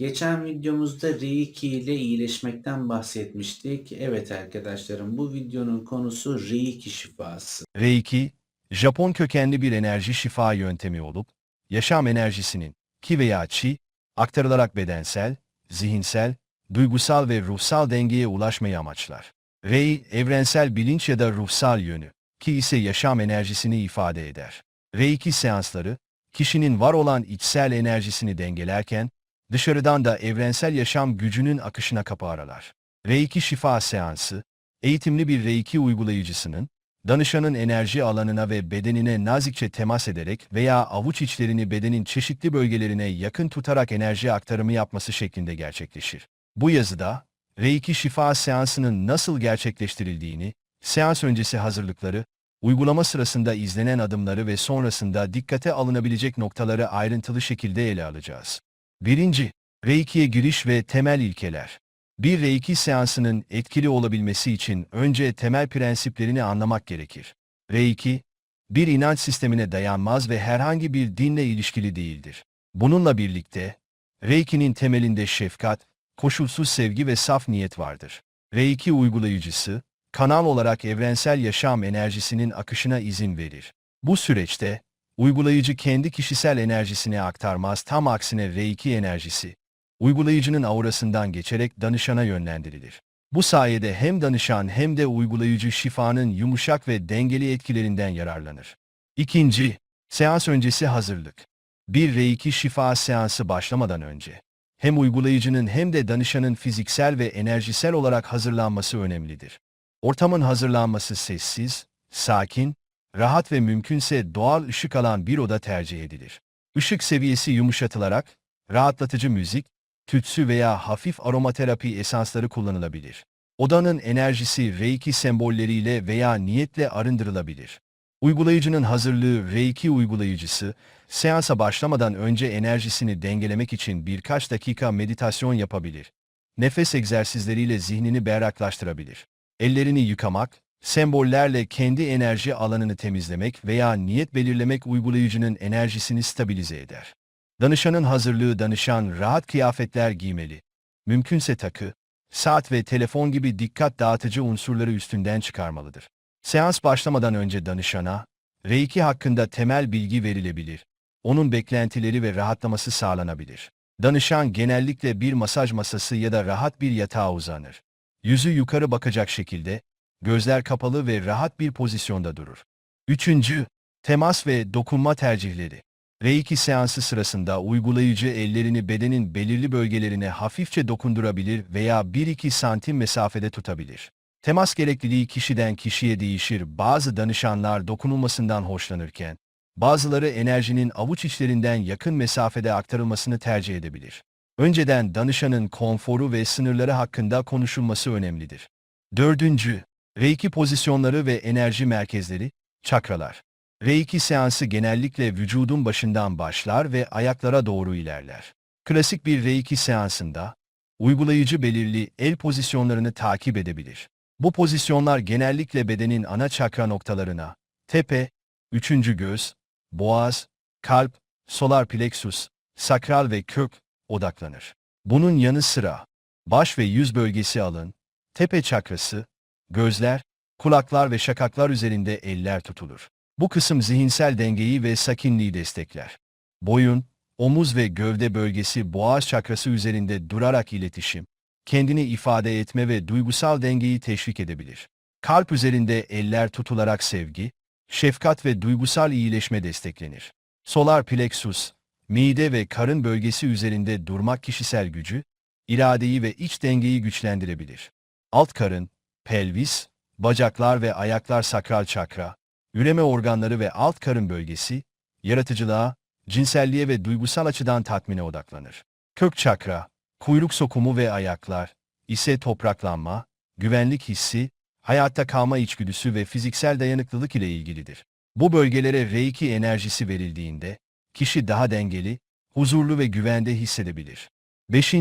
Geçen videomuzda Reiki ile iyileşmekten bahsetmiştik. Evet arkadaşlarım bu videonun konusu Reiki şifası. Reiki, Japon kökenli bir enerji şifa yöntemi olup, yaşam enerjisinin ki veya chi, aktarılarak bedensel, zihinsel, duygusal ve ruhsal dengeye ulaşmayı amaçlar. Rei, evrensel bilinç ya da ruhsal yönü, ki ise yaşam enerjisini ifade eder. Reiki seansları, kişinin var olan içsel enerjisini dengelerken, dışarıdan da evrensel yaşam gücünün akışına kapı aralar. Reiki şifa seansı, eğitimli bir Reiki uygulayıcısının, danışanın enerji alanına ve bedenine nazikçe temas ederek veya avuç içlerini bedenin çeşitli bölgelerine yakın tutarak enerji aktarımı yapması şeklinde gerçekleşir. Bu yazıda, Reiki şifa seansının nasıl gerçekleştirildiğini, seans öncesi hazırlıkları, uygulama sırasında izlenen adımları ve sonrasında dikkate alınabilecek noktaları ayrıntılı şekilde ele alacağız. 1. Reiki'ye giriş ve temel ilkeler. Bir Reiki seansının etkili olabilmesi için önce temel prensiplerini anlamak gerekir. Reiki, bir inanç sistemine dayanmaz ve herhangi bir dinle ilişkili değildir. Bununla birlikte, Reiki'nin temelinde şefkat, koşulsuz sevgi ve saf niyet vardır. Reiki uygulayıcısı, kanal olarak evrensel yaşam enerjisinin akışına izin verir. Bu süreçte, uygulayıcı kendi kişisel enerjisini aktarmaz, tam aksine Reiki enerjisi, uygulayıcının aurasından geçerek danışana yönlendirilir. Bu sayede hem danışan hem de uygulayıcı şifanın yumuşak ve dengeli etkilerinden yararlanır. İkinci, seans öncesi hazırlık. Bir Reiki şifa seansı başlamadan önce, hem uygulayıcının hem de danışanın fiziksel ve enerjisel olarak hazırlanması önemlidir. Ortamın hazırlanması sessiz, sakin, rahat ve mümkünse doğal ışık alan bir oda tercih edilir. Işık seviyesi yumuşatılarak, rahatlatıcı müzik, tütsü veya hafif aromaterapi esansları kullanılabilir. Odanın enerjisi Reiki sembolleriyle veya niyetle arındırılabilir. Uygulayıcının hazırlığı Reiki uygulayıcısı, seansa başlamadan önce enerjisini dengelemek için birkaç dakika meditasyon yapabilir. Nefes egzersizleriyle zihnini berraklaştırabilir. Ellerini yıkamak, sembollerle kendi enerji alanını temizlemek veya niyet belirlemek uygulayıcının enerjisini stabilize eder. Danışanın hazırlığı danışan rahat kıyafetler giymeli. Mümkünse takı, saat ve telefon gibi dikkat dağıtıcı unsurları üstünden çıkarmalıdır. Seans başlamadan önce danışana, Reiki hakkında temel bilgi verilebilir. Onun beklentileri ve rahatlaması sağlanabilir. Danışan genellikle bir masaj masası ya da rahat bir yatağa uzanır. Yüzü yukarı bakacak şekilde, gözler kapalı ve rahat bir pozisyonda durur. Üçüncü, temas ve dokunma tercihleri. Reiki seansı sırasında uygulayıcı ellerini bedenin belirli bölgelerine hafifçe dokundurabilir veya 1-2 santim mesafede tutabilir. Temas gerekliliği kişiden kişiye değişir. Bazı danışanlar dokunulmasından hoşlanırken, bazıları enerjinin avuç içlerinden yakın mesafede aktarılmasını tercih edebilir. Önceden danışanın konforu ve sınırları hakkında konuşulması önemlidir. Dördüncü, Reiki pozisyonları ve enerji merkezleri, çakralar. Reiki seansı genellikle vücudun başından başlar ve ayaklara doğru ilerler. Klasik bir Reiki seansında, uygulayıcı belirli el pozisyonlarını takip edebilir. Bu pozisyonlar genellikle bedenin ana çakra noktalarına, tepe, üçüncü göz, boğaz, kalp, solar plexus, sakral ve kök odaklanır. Bunun yanı sıra, baş ve yüz bölgesi alın, tepe çakrası, gözler, kulaklar ve şakaklar üzerinde eller tutulur. Bu kısım zihinsel dengeyi ve sakinliği destekler. Boyun, omuz ve gövde bölgesi boğaz çakrası üzerinde durarak iletişim, kendini ifade etme ve duygusal dengeyi teşvik edebilir. Kalp üzerinde eller tutularak sevgi, şefkat ve duygusal iyileşme desteklenir. Solar plexus, mide ve karın bölgesi üzerinde durmak kişisel gücü, iradeyi ve iç dengeyi güçlendirebilir. Alt karın, pelvis, bacaklar ve ayaklar sakral çakra, üreme organları ve alt karın bölgesi, yaratıcılığa, cinselliğe ve duygusal açıdan tatmine odaklanır. Kök çakra, kuyruk sokumu ve ayaklar, ise topraklanma, güvenlik hissi, hayatta kalma içgüdüsü ve fiziksel dayanıklılık ile ilgilidir. Bu bölgelere Reiki enerjisi verildiğinde, kişi daha dengeli, huzurlu ve güvende hissedebilir. 5.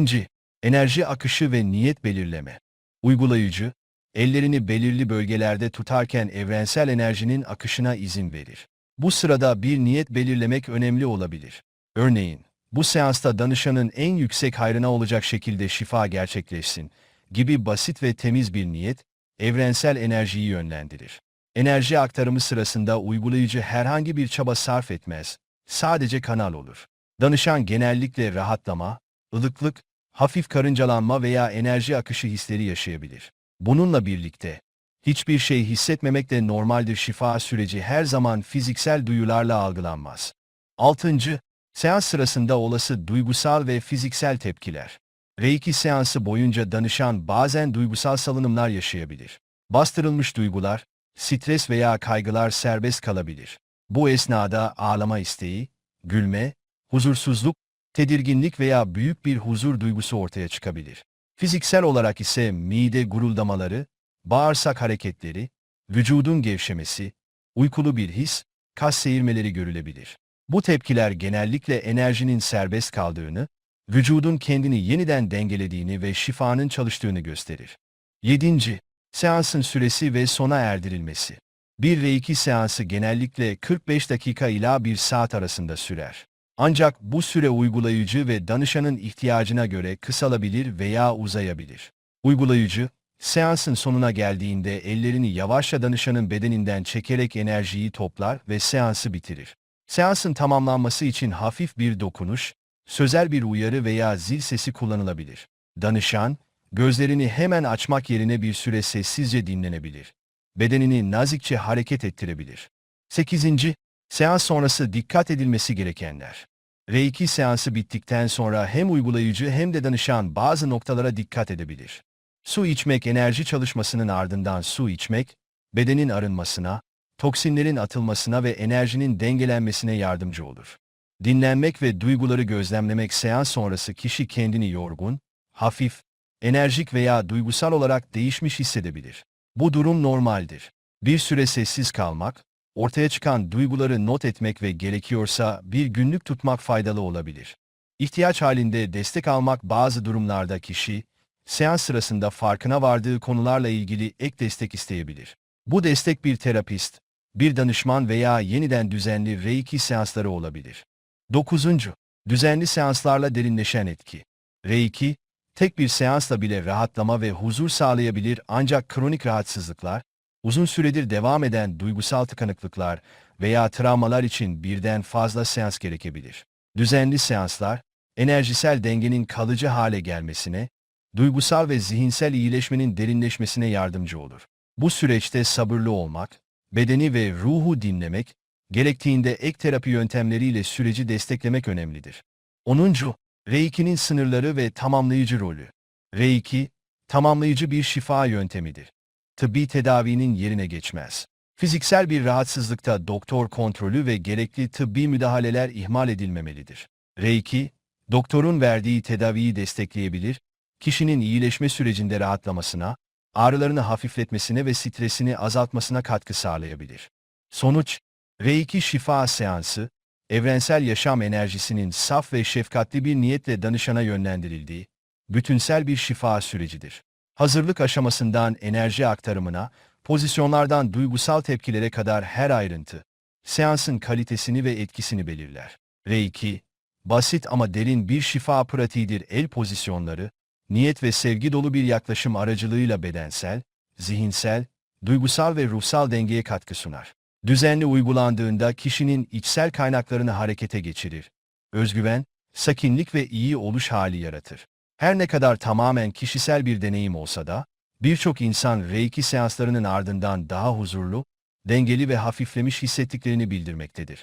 Enerji akışı ve niyet belirleme. Uygulayıcı, ellerini belirli bölgelerde tutarken evrensel enerjinin akışına izin verir. Bu sırada bir niyet belirlemek önemli olabilir. Örneğin, Bu seansta danışanın en yüksek hayrına olacak şekilde şifa gerçekleşsin gibi basit ve temiz bir niyet, evrensel enerjiyi yönlendirir. Enerji aktarımı sırasında uygulayıcı herhangi bir çaba sarf etmez, sadece kanal olur. Danışan genellikle rahatlama, ılıklık, hafif karıncalanma veya enerji akışı hisleri yaşayabilir. Bununla birlikte, hiçbir şey hissetmemek de normaldir şifa süreci her zaman fiziksel duyularla algılanmaz. 6. Seans sırasında olası duygusal ve fiziksel tepkiler. Reiki seansı boyunca danışan bazen duygusal salınımlar yaşayabilir. Bastırılmış duygular, stres veya kaygılar serbest kalabilir. Bu esnada ağlama isteği, gülme, huzursuzluk, tedirginlik veya büyük bir huzur duygusu ortaya çıkabilir. Fiziksel olarak ise mide guruldamaları, bağırsak hareketleri, vücudun gevşemesi, uykulu bir his, kas seyirmeleri görülebilir. Bu tepkiler genellikle enerjinin serbest kaldığını, vücudun kendini yeniden dengelediğini ve şifanın çalıştığını gösterir. 7. Seansın süresi ve sona erdirilmesi. Bir Reiki seansı genellikle 45 dakika ila 1 saat arasında sürer. Ancak bu süre uygulayıcı ve danışanın ihtiyacına göre kısalabilir veya uzayabilir. Uygulayıcı, seansın sonuna geldiğinde ellerini yavaşça danışanın bedeninden çekerek enerjiyi toplar ve seansı bitirir. Seansın tamamlanması için hafif bir dokunuş, sözel bir uyarı veya zil sesi kullanılabilir. Danışan, gözlerini hemen açmak yerine bir süre sessizce dinlenebilir. Bedenini nazikçe hareket ettirebilir. 8. Seans sonrası dikkat edilmesi gerekenler. Reiki seansı bittikten sonra hem uygulayıcı hem de danışan bazı noktalara dikkat edebilir. Su içmek enerji çalışmasının ardından su içmek, bedenin arınmasına, toksinlerin atılmasına ve enerjinin dengelenmesine yardımcı olur. Dinlenmek ve duyguları gözlemlemek seans sonrası kişi kendini yorgun, hafif, enerjik veya duygusal olarak değişmiş hissedebilir. Bu durum normaldir. Bir süre sessiz kalmak, ortaya çıkan duyguları not etmek ve gerekiyorsa bir günlük tutmak faydalı olabilir. İhtiyaç halinde destek almak bazı durumlarda kişi, seans sırasında farkına vardığı konularla ilgili ek destek isteyebilir. Bu destek bir terapist, bir danışman veya yeniden düzenli Reiki seansları olabilir. 9. Düzenli seanslarla derinleşen etki. Reiki, tek bir seansla bile rahatlama ve huzur sağlayabilir ancak kronik rahatsızlıklar, uzun süredir devam eden duygusal tıkanıklıklar veya travmalar için birden fazla seans gerekebilir. Düzenli seanslar, enerjisel dengenin kalıcı hale gelmesine, duygusal ve zihinsel iyileşmenin derinleşmesine yardımcı olur. Bu süreçte sabırlı olmak, bedeni ve ruhu dinlemek, gerektiğinde ek terapi yöntemleriyle süreci desteklemek önemlidir. 10. Reiki'nin sınırları ve tamamlayıcı rolü. Reiki, tamamlayıcı bir şifa yöntemidir. Tıbbi tedavinin yerine geçmez. Fiziksel bir rahatsızlıkta doktor kontrolü ve gerekli tıbbi müdahaleler ihmal edilmemelidir. Reiki, doktorun verdiği tedaviyi destekleyebilir, kişinin iyileşme sürecinde rahatlamasına, ağrılarını hafifletmesine ve stresini azaltmasına katkı sağlayabilir. Sonuç, Reiki şifa seansı, evrensel yaşam enerjisinin saf ve şefkatli bir niyetle danışana yönlendirildiği, bütünsel bir şifa sürecidir. Hazırlık aşamasından enerji aktarımına, pozisyonlardan duygusal tepkilere kadar her ayrıntı, seansın kalitesini ve etkisini belirler. Reiki, basit ama derin bir şifa pratiğidir el pozisyonları, niyet ve sevgi dolu bir yaklaşım aracılığıyla bedensel, zihinsel, duygusal ve ruhsal dengeye katkı sunar. Düzenli uygulandığında kişinin içsel kaynaklarını harekete geçirir. Özgüven, sakinlik ve iyi oluş hali yaratır. Her ne kadar tamamen kişisel bir deneyim olsa da, birçok insan Reiki seanslarının ardından daha huzurlu, dengeli ve hafiflemiş hissettiklerini bildirmektedir.